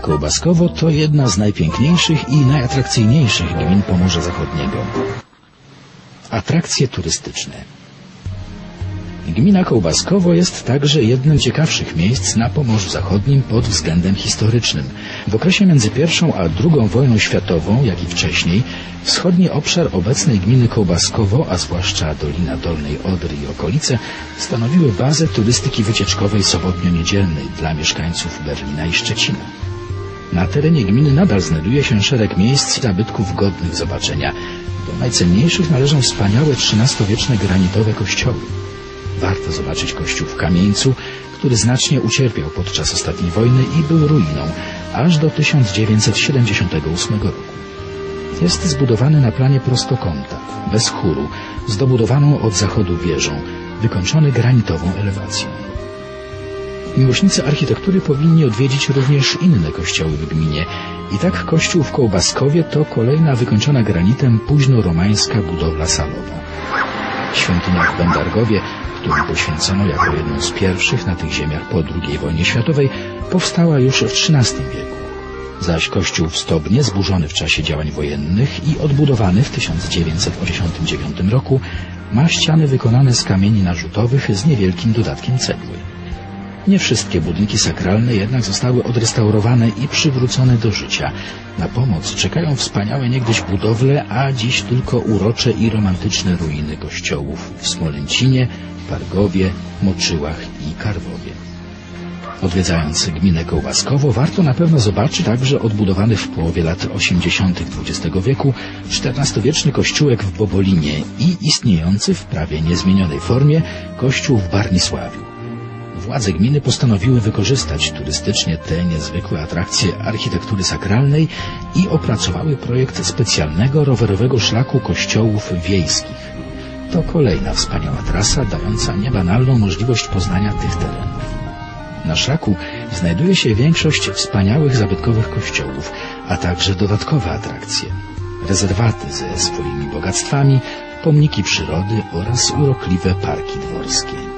Kołbaskowo to jedna z najpiękniejszych i najatrakcyjniejszych gmin Pomorza Zachodniego. Atrakcje turystyczne. Gmina Kołbaskowo jest także jednym z ciekawszych miejsc na Pomorzu Zachodnim pod względem historycznym. W okresie między I a II wojną światową, jak i wcześniej, wschodni obszar obecnej gminy Kołbaskowo, a zwłaszcza Dolina Dolnej Odry i okolice, stanowiły bazę turystyki wycieczkowej sobotnio-niedzielnej dla mieszkańców Berlina i Szczecina. Na terenie gminy nadal znajduje się szereg miejsc i zabytków godnych zobaczenia. Do najcenniejszych należą wspaniałe XIII-wieczne granitowe kościoły. Warto zobaczyć kościół w Kamieńcu, który znacznie ucierpiał podczas ostatniej wojny i był ruiną aż do 1978 roku. Jest zbudowany na planie prostokąta, bez chóru, z dobudowaną od zachodu wieżą, wykończony granitową elewacją. Miłośnicy architektury powinni odwiedzić również inne kościoły w gminie. I tak kościół w Kołbaskowie to kolejna wykończona granitem późno-romańska budowla salowa. Świątynia w Będargowie którą poświęcono jako jedną z pierwszych na tych ziemiach po II wojnie światowej, powstała już w XIII wieku. Zaś kościół w Stobnie, zburzony w czasie działań wojennych i odbudowany w 1989 roku, ma ściany wykonane z kamieni narzutowych z niewielkim dodatkiem cegły. Nie wszystkie budynki sakralne jednak zostały odrestaurowane i przywrócone do życia. Na pomoc czekają wspaniałe niegdyś budowle, a dziś tylko urocze i romantyczne ruiny kościołów w Smolęcinie, Pargowie, Moczyłach i Karwowie. Odwiedzając gminę Kołbaskowo warto na pewno zobaczyć także odbudowany w połowie lat 80. XX wieku XIV-wieczny kościółek w Bobolinie i istniejący w prawie niezmienionej formie kościół w Barnisławiu. Władze gminy postanowiły wykorzystać turystycznie te niezwykłe atrakcje architektury sakralnej i opracowały projekt specjalnego rowerowego szlaku kościołów wiejskich. To kolejna wspaniała trasa, dająca niebanalną możliwość poznania tych terenów. Na szlaku znajduje się większość wspaniałych zabytkowych kościołów, a także dodatkowe atrakcje. Rezerwaty ze swoimi bogactwami, pomniki przyrody oraz urokliwe parki dworskie.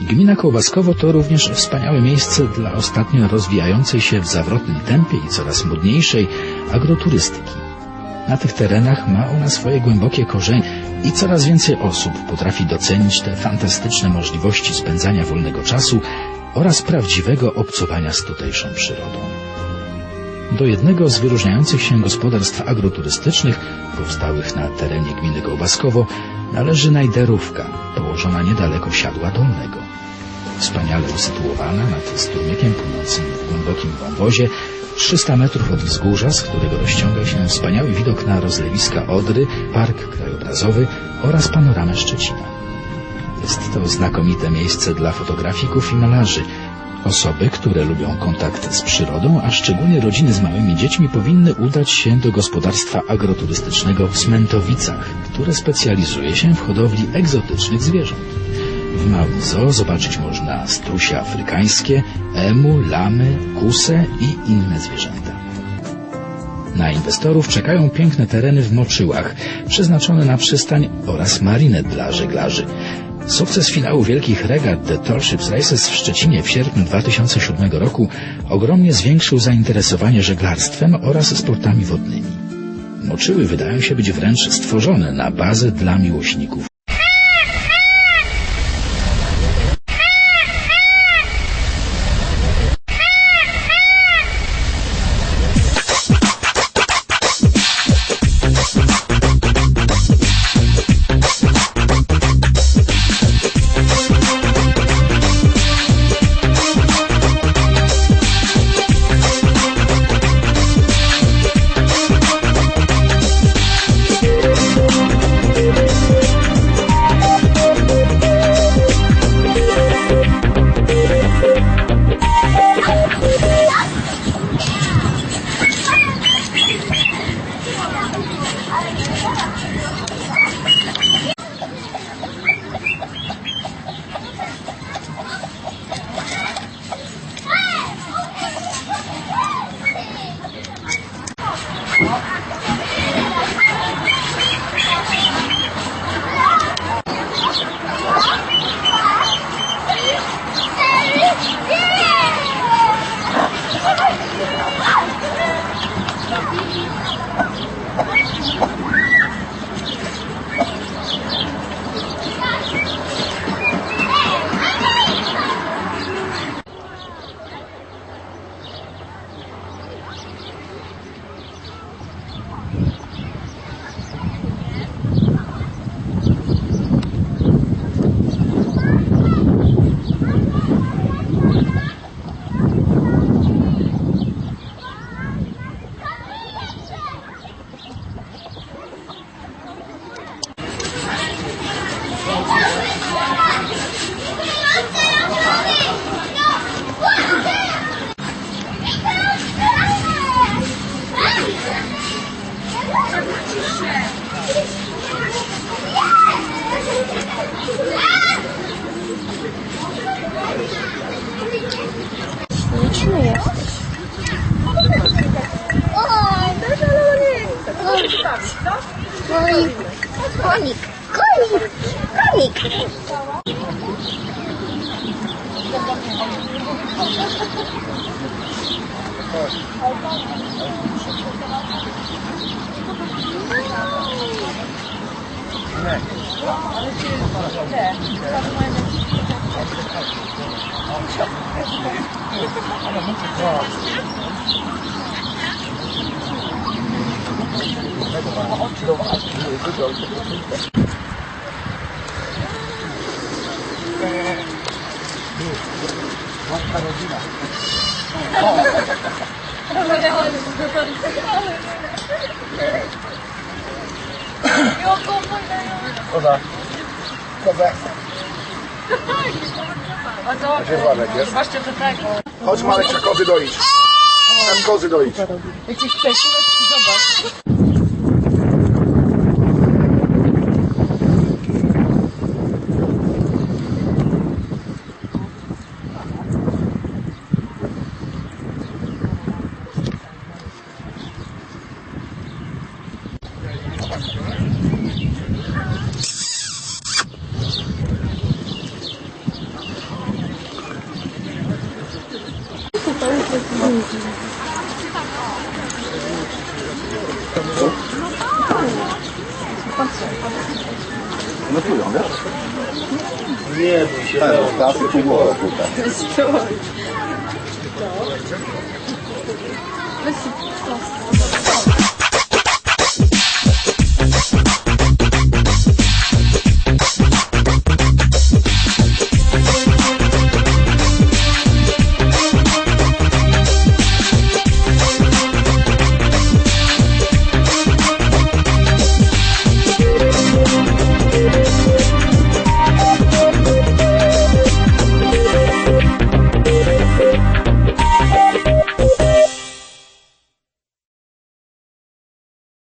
Gmina Kołbaskowo to również wspaniałe miejsce dla ostatnio rozwijającej się w zawrotnym tempie i coraz modniejszej agroturystyki. Na tych terenach ma ona swoje głębokie korzenie i coraz więcej osób potrafi docenić te fantastyczne możliwości spędzania wolnego czasu oraz prawdziwego obcowania z tutejszą przyrodą. Do jednego z wyróżniających się gospodarstw agroturystycznych powstałych na terenie gminy Kołbaskowo należy Najderówka, położona niedaleko Siadła Dolnego. Wspaniale usytuowana nad strumykiem płynącym w głębokim wąwozie 300 metrów od wzgórza, z którego rozciąga się wspaniały widok na rozlewiska Odry, park krajobrazowy oraz panoramę Szczecina. Jest to znakomite miejsce dla fotografików i malarzy. Osoby, które lubią kontakt z przyrodą, a szczególnie rodziny z małymi dziećmi powinny udać się do gospodarstwa agroturystycznego w Smentowicach, które specjalizuje się w hodowli egzotycznych zwierząt. W małym zoo zobaczyć można strusie afrykańskie, emu, lamy, kusę i inne zwierzęta. Na inwestorów czekają piękne tereny w Moczyłach, przeznaczone na przystań oraz marinę dla żeglarzy. Sukces finału wielkich regat The Tall Ships Races w Szczecinie w sierpniu 2007 roku ogromnie zwiększył zainteresowanie żeglarstwem oraz sportami wodnymi. Moczyły wydają się być wręcz stworzone na bazę dla miłośników Konik. Konik. Konik. Konik. Gdzie Władek jest? Chodź Marek, trzeba kozy doić. Trzeba kozy doić. Jakieś przekuleczki, zobacz. Nie bój się. Tak, tak, tu głowę tutaj. Weź